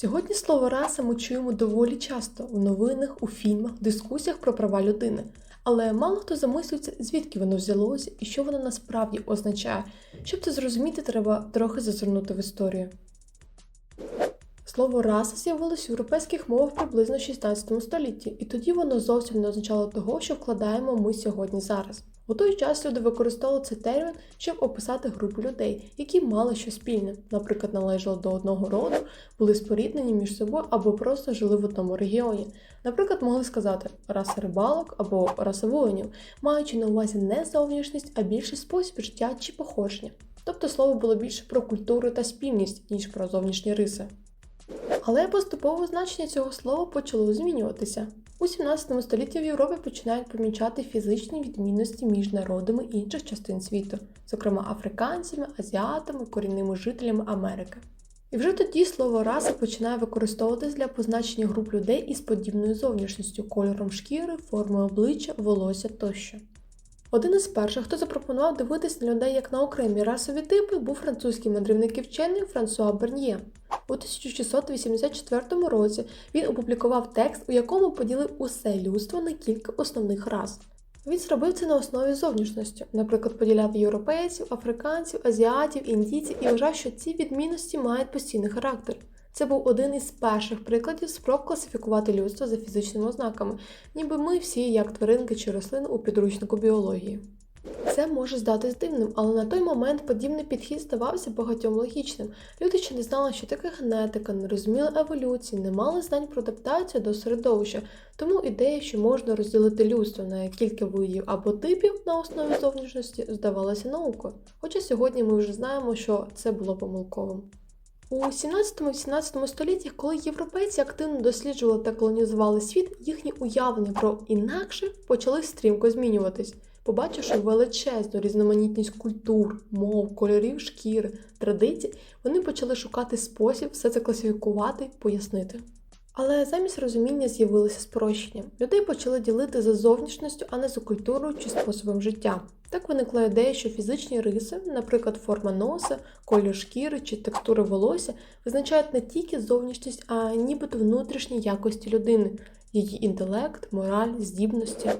Сьогодні слово раса ми чуємо доволі часто в новинах, у фільмах, дискусіях про права людини. Але мало хто замислюється, звідки воно взялося і що воно насправді означає. Щоб це зрозуміти, треба трохи зазирнути в історію. Слово раса з'явилось в європейських мовах приблизно в 16 столітті, і тоді воно зовсім не означало того, що вкладаємо ми сьогодні зараз. У той час люди використовували цей термін, щоб описати групу людей, які мали щось спільне, наприклад, належали до одного роду, були споріднені між собою або просто жили в одному регіоні. Наприклад, могли сказати раса рибалок або раса воїнів, маючи на увазі не зовнішність, а більше спосіб життя чи походження. Тобто слово було більше про культуру та спільність, ніж про зовнішні риси. Але поступово значення цього слова почало змінюватися. У 17 столітті в Європі починають помічати фізичні відмінності між народами інших частин світу, зокрема африканцями, азіатами, корінними жителями Америки. І вже тоді слово раса починає використовуватись для позначення груп людей із подібною зовнішністю, кольором шкіри, формою обличчя, волосся тощо. Один із перших, хто запропонував дивитись на людей як на окремі расові типи, був французький мандрівник і вчений Франсуа Берньє. У 1684 році він опублікував текст, у якому поділив усе людство на кілька основних рас. Він зробив це на основі зовнішності, наприклад, поділяв європейців, африканців, азіатів, індійців і вважав, що ці відмінності мають постійний характер. Це був один із перших прикладів спроб класифікувати людство за фізичними ознаками, ніби ми всі як тваринки чи рослини у підручнику біології. Це може здатись дивним, але на той момент подібний підхід здавався багатьом логічним. Люди ще не знали, що таке генетика, не розуміли еволюції, не мали знань про адаптацію до середовища, тому ідея, що можна розділити людство на кілька видів або типів на основі зовнішності, здавалася наукою. Хоча сьогодні ми вже знаємо, що це було помилковим. У 17-18 столітті, коли європейці активно досліджували та колонізували світ, їхні уявлення про інакше почали стрімко змінюватись. Побачивши величезну різноманітність культур, мов, кольорів шкіри, традицій, вони почали шукати спосіб все це класифікувати пояснити. Але замість розуміння з'явилося спрощення. Людей почали ділити за зовнішністю, а не за культурою чи способом життя. Так виникла ідея, що фізичні риси, наприклад, форма носа, колір шкіри чи текстура волосся, визначають не тільки зовнішність, а нібито внутрішні якості людини, її інтелект, мораль, здібності.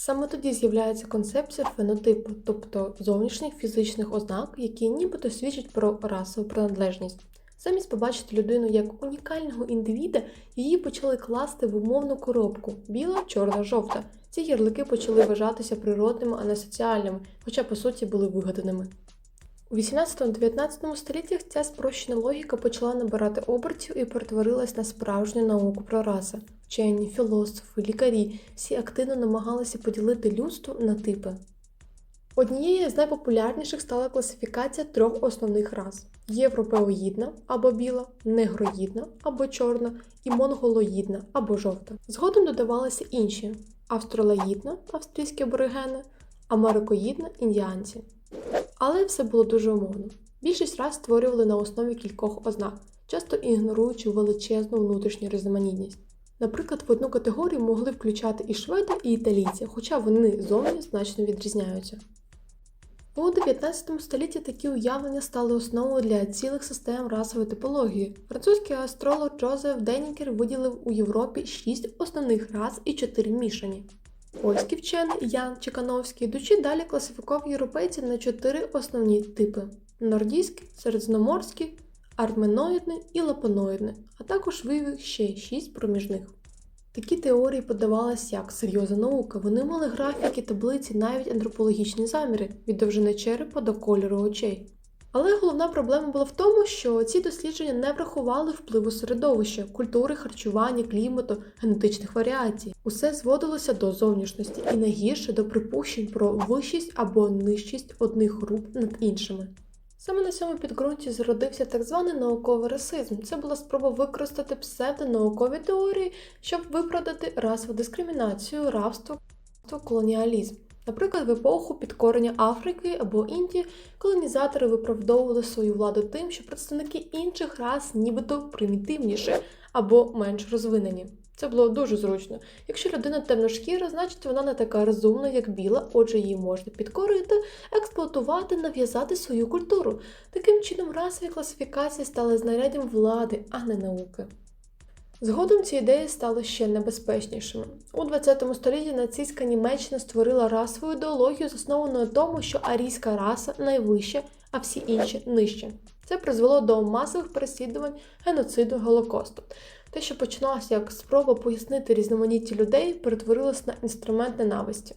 Саме тоді з'являється концепція фенотипу, тобто зовнішніх фізичних ознак, які нібито свідчать про расову приналежність. Замість побачити людину як унікального індивіда, її почали класти в умовну коробку біла, чорна, жовта. Ці ярлики почали вважатися природними, а не соціальними, хоча по суті були вигаданими. У 18-19 століттях ця спрощена логіка почала набирати обертів і перетворилась на справжню науку про раси. Вчені, філософи, лікарі всі активно намагалися поділити людство на типи. Однією з найпопулярніших стала класифікація трьох основних рас: європеоїдна або біла, негроїдна або чорна і монголоїдна або жовта. Згодом додавалися інші: австралоїдна австрійські аборигени, америкоїдна індіанці. Але все було дуже умовно. Більшість рас створювали на основі кількох ознак, часто ігноруючи величезну внутрішню різноманітність. Наприклад, в одну категорію могли включати і шведа, і італійця, хоча вони зовні значно відрізняються. У 19 столітті такі уявлення стали основою для цілих систем расової типології. Французький астролог Джозеф Денікер виділив у Європі шість основних рас і чотири мішані. Польський вчений Ян Чекановський йдучи далі класифікував європейців на чотири основні типи: нордійський, середземноморський, арменоїдний і лапоноїдний, а також вивів ще шість проміжних. Такі теорії подавалися як серйозна наука. Вони мали графіки, таблиці, навіть антропологічні заміри від довжини черепа до кольору очей. Але головна проблема була в тому, що ці дослідження не врахували впливу середовища, культури, харчування, клімату, генетичних варіацій. Усе зводилося до зовнішності і найгірше до припущень про вищість або нижчість одних груп над іншими. Саме на цьому підґрунті зародився так званий науковий расизм. Це була спроба використати псевдонаукові теорії, щоб виправдати расову дискримінацію, рабство, колоніалізм. Наприклад, в епоху підкорення Африки або Індії колонізатори виправдовували свою владу тим, що представники інших рас нібито примітивніші або менш розвинені. Це було дуже зручно. Якщо людина темношкіра, значить вона не така розумна, як біла, отже, її можна підкорити, експлуатувати, нав'язати свою культуру. Таким чином, расові класифікації стали знаряддям влади, а не науки. Згодом ці ідеї стали ще небезпечнішими. У 20 столітті нацистська Німеччина створила расову ідеологію, засновану на тому, що арійська раса найвища, а всі інші нижче. Це призвело до масових переслідувань, геноциду, голокосту. Те, що починалося як спроба пояснити різноманіття людей, перетворилось на інструмент ненависті.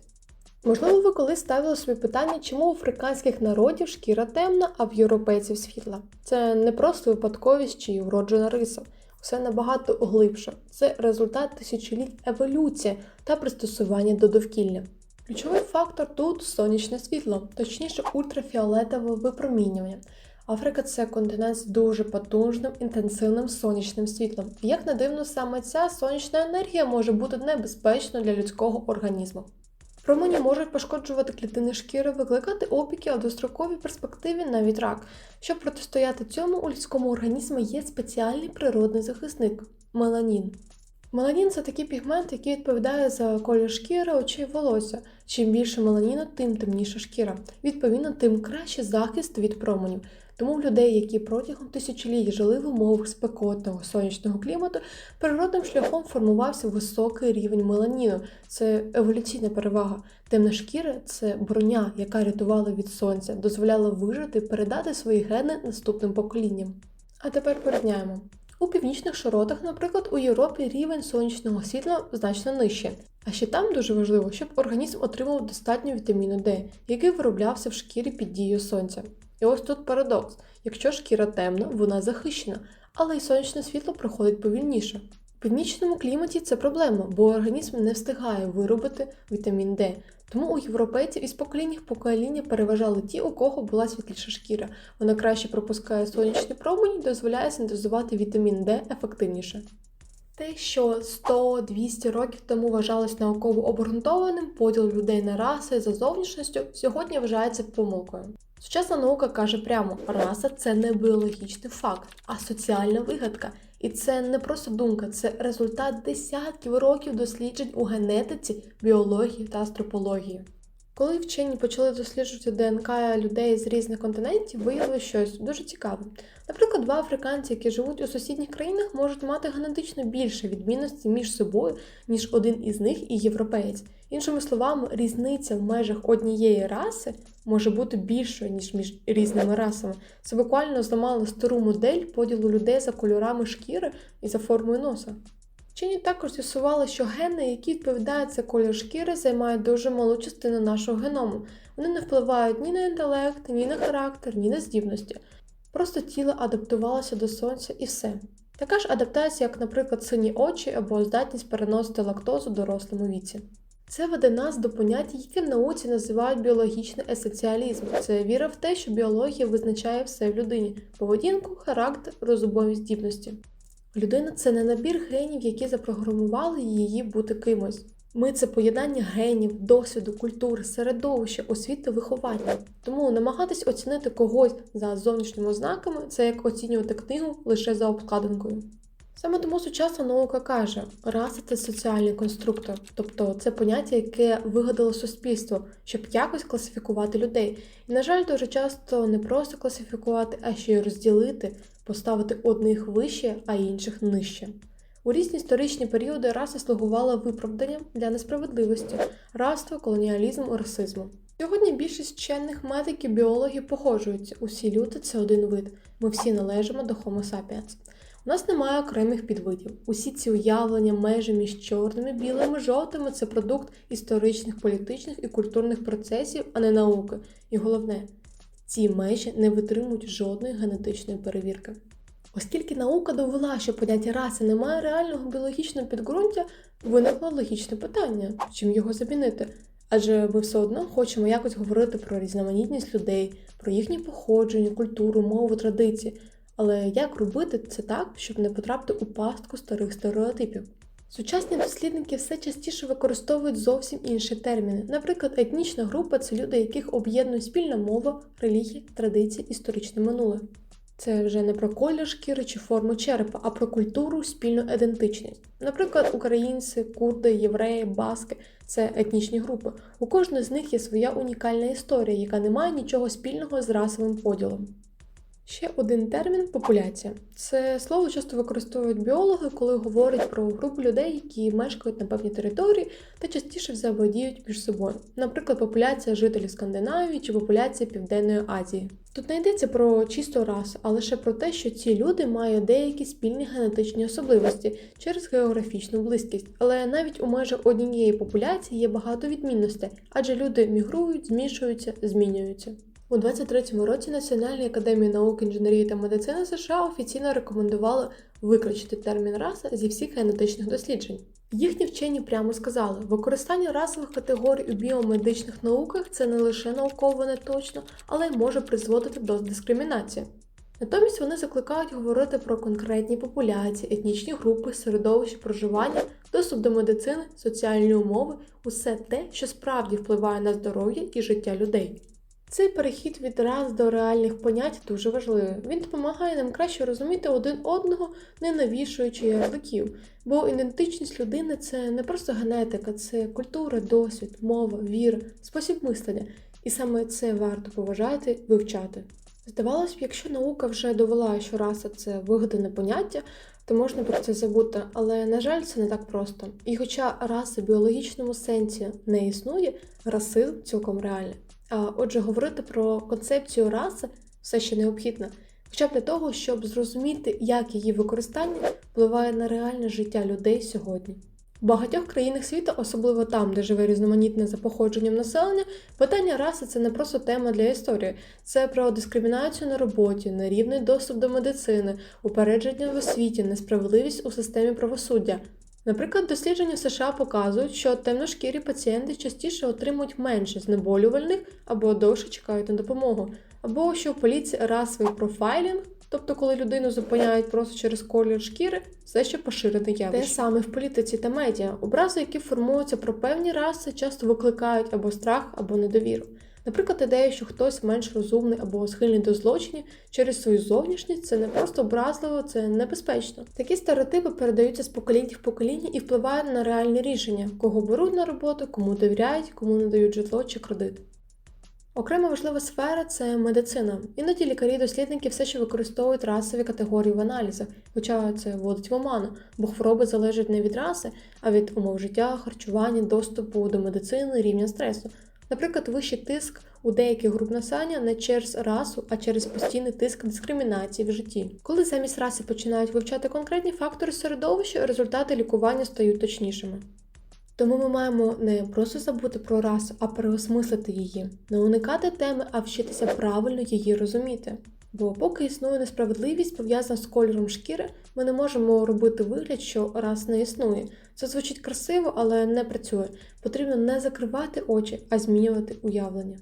Можливо, ви колись ставили собі питання, чому у африканських народів шкіра темна, а в європейців світла. Це не просто випадковість чи вроджена риса. Все набагато глибше. Це результат тисячоліть еволюції та пристосування до довкілля. Ключовий фактор тут сонячне світло, точніше ультрафіолетове випромінювання. Африка це континент з дуже потужним інтенсивним сонячним світлом. Як не дивно, саме ця сонячна енергія може бути небезпечною для людського організму. Промені можуть пошкоджувати клітини шкіри, викликати опіки, а в достроковій перспективі навіть рак. Щоб протистояти цьому, у людському організмі є спеціальний природний захисник меланін. Меланін це такий пігмент, який відповідає за колір шкіри, очей волосся. Чим більше меланіну, тим темніша шкіра. Відповідно, тим краще захист від променів. Тому в людей, які протягом тисячоліть жили в умовах спекотного сонячного клімату, природним шляхом формувався високий рівень меланіну. Це еволюційна перевага. Темна шкіра це броня, яка рятувала від сонця, дозволяла вижити і передати свої гени наступним поколінням. А тепер порівняємо. У північних широтах, наприклад, у Європі рівень сонячного світла значно нижче. А ще там дуже важливо, щоб організм отримав достатньо вітаміну D, який вироблявся в шкірі під дією сонця. І ось тут парадокс: якщо шкіра темна, вона захищена, але й сонячне світло проходить повільніше. У північному кліматі це проблема, бо організм не встигає виробити вітамін D. Тому у європейців із покоління в покоління переважали ті, у кого була світліша шкіра. Вона краще пропускає сонячні промені і дозволяє синтезувати вітамін D ефективніше. Те, що 100-200 років тому вважалось науково обґрунтованим, поділ людей на раси за зовнішністю сьогодні вважається помилкою. Сучасна наука каже прямо, раса це не біологічний факт, а соціальна вигадка. І це не просто думка, це результат десятків років досліджень у генетиці, біології та астропології. Коли вчені почали досліджувати ДНК людей з різних континентів, виявилося щось дуже цікаве. Наприклад, два африканці, які живуть у сусідніх країнах, можуть мати генетично більше відмінності між собою, ніж один із них і європеєць. Іншими словами, різниця в межах однієї раси може бути більшою, ніж між різними расами. Це буквально зламало стару модель поділу людей за кольорами шкіри і за формою носа. Вчені також з'ясували, що гени, які відповідають за колір шкіри, займають дуже малу частину нашого геному. Вони не впливають ні на інтелект, ні на характер, ні на здібності. Просто тіло адаптувалося до сонця і все. Така ж адаптація, як, наприклад, сині очі або здатність переносити лактозу в дорослому віці. Це веде нас до поняття, яке в науці називають біологічний есоціалізм. Це віра в те, що біологія визначає все в людині: поведінку, характер, розумові здібності. Людина це не набір генів, які запрограмували її бути кимось. Ми це поєднання генів, досвіду, культури, середовища, освіти, виховання. Тому намагатись оцінити когось за зовнішніми ознаками це як оцінювати книгу лише за обкладинкою. Саме тому сучасна наука каже, раса це соціальний конструктор, тобто це поняття, яке вигадало суспільство, щоб якось класифікувати людей. І, на жаль, дуже часто не просто класифікувати, а ще й розділити, поставити одних вище, а інших нижче. У різні історичні періоди раса слугувала виправданням для несправедливості, рабства, колоніалізму, расизму. Сьогодні більшість вчених медиків, біологів погоджуються, усі люди це один вид. Ми всі належимо до Homo sapiens. У нас немає окремих підвидів. Усі ці уявлення, межі між чорними, білими, жовтими це продукт історичних, політичних і культурних процесів, а не науки. І головне, ці межі не витримують жодної генетичної перевірки. Оскільки наука довела, що поняття раси не має реального біологічного підґрунтя, виникло логічне питання, чим його замінити. Адже ми все одно хочемо якось говорити про різноманітність людей, про їхнє походження, культуру, мову, традиції. Але як робити це так, щоб не потрапити у пастку старих стереотипів? Сучасні дослідники все частіше використовують зовсім інші терміни. Наприклад, етнічна група це люди, яких об'єднує спільна мова, релігія, традиції, історичне минуле. Це вже не про колір шкіри чи форму черепа, а про культуру, спільну ідентичність. Наприклад, українці, курди, євреї, баски це етнічні групи. У кожної з них є своя унікальна історія, яка не має нічого спільного з расовим поділом. Ще один термін популяція. Це слово часто використовують біологи, коли говорять про групу людей, які мешкають на певній території та частіше взаємодіють між собою. Наприклад, популяція жителів Скандинавії чи популяція Південної Азії. Тут не йдеться про чисту расу, а лише про те, що ці люди мають деякі спільні генетичні особливості через географічну близькість. Але навіть у межах однієї популяції є багато відмінностей, адже люди мігрують, змішуються, змінюються. У 23-му році Національної академії наук, інженерії та медицини США офіційно рекомендували виключити термін раса зі всіх генетичних досліджень. Їхні вчені прямо сказали, використання расових категорій у біомедичних науках це не лише науково не точно, але й може призводити до дискримінації. Натомість вони закликають говорити про конкретні популяції, етнічні групи, середовище проживання, доступ до медицини, соціальні умови, усе те, що справді впливає на здоров'я і життя людей. Цей перехід від рас до реальних понять дуже важливий. Він допомагає нам краще розуміти один одного, не навішуючи ярликів. Бо ідентичність людини це не просто генетика, це культура, досвід, мова, віра, спосіб мислення. І саме це варто поважати, вивчати. Здавалось б, якщо наука вже довела, що раса це вигадане поняття, то можна про це забути, але на жаль, це не так просто. І хоча раса в біологічному сенсі не існує, расизм цілком реальний. Отже, говорити про концепцію раси все ще необхідно, хоча б для того, щоб зрозуміти, як її використання впливає на реальне життя людей сьогодні. В багатьох країнах світу, особливо там, де живе різноманітне за походженням населення, питання раси це не просто тема для історії, це про дискримінацію на роботі, нерівний доступ до медицини, упередження в освіті, несправедливість у системі правосуддя. Наприклад, дослідження США показують, що темношкірі пацієнти частіше отримують менше знеболювальних або довше чекають на допомогу, або що в поліції расовий профайлінг, тобто коли людину зупиняють просто через колір шкіри, все ще поширене явище. Те саме в політиці та медіа. Образи, які формуються про певні раси, часто викликають або страх, або недовіру. Наприклад, ідея, що хтось менш розумний або схильний до злочинів через свою зовнішність, це не просто образливо, це небезпечно. Такі стереотипи передаються з покоління в покоління і впливають на реальні рішення, кого беруть на роботу, кому довіряють, кому надають житло чи кредит. Окрема важлива сфера це медицина. Іноді лікарі-дослідники все ще використовують расові категорії в аналізах, хоча це вводить в оману, бо хвороби залежать не від раси, а від умов життя, харчування, доступу до медицини, рівня стресу. Наприклад, вищий тиск у деяких груп населення не через расу, а через постійний тиск дискримінації в житті. Коли замість раси починають вивчати конкретні фактори середовища, результати лікування стають точнішими. Тому ми маємо не просто забути про расу, а переосмислити її, не уникати теми, а вчитися правильно її розуміти. Бо поки існує несправедливість, пов'язана з кольором шкіри, ми не можемо робити вигляд, що раз не існує. Це звучить красиво, але не працює. Потрібно не закривати очі, а змінювати уявлення.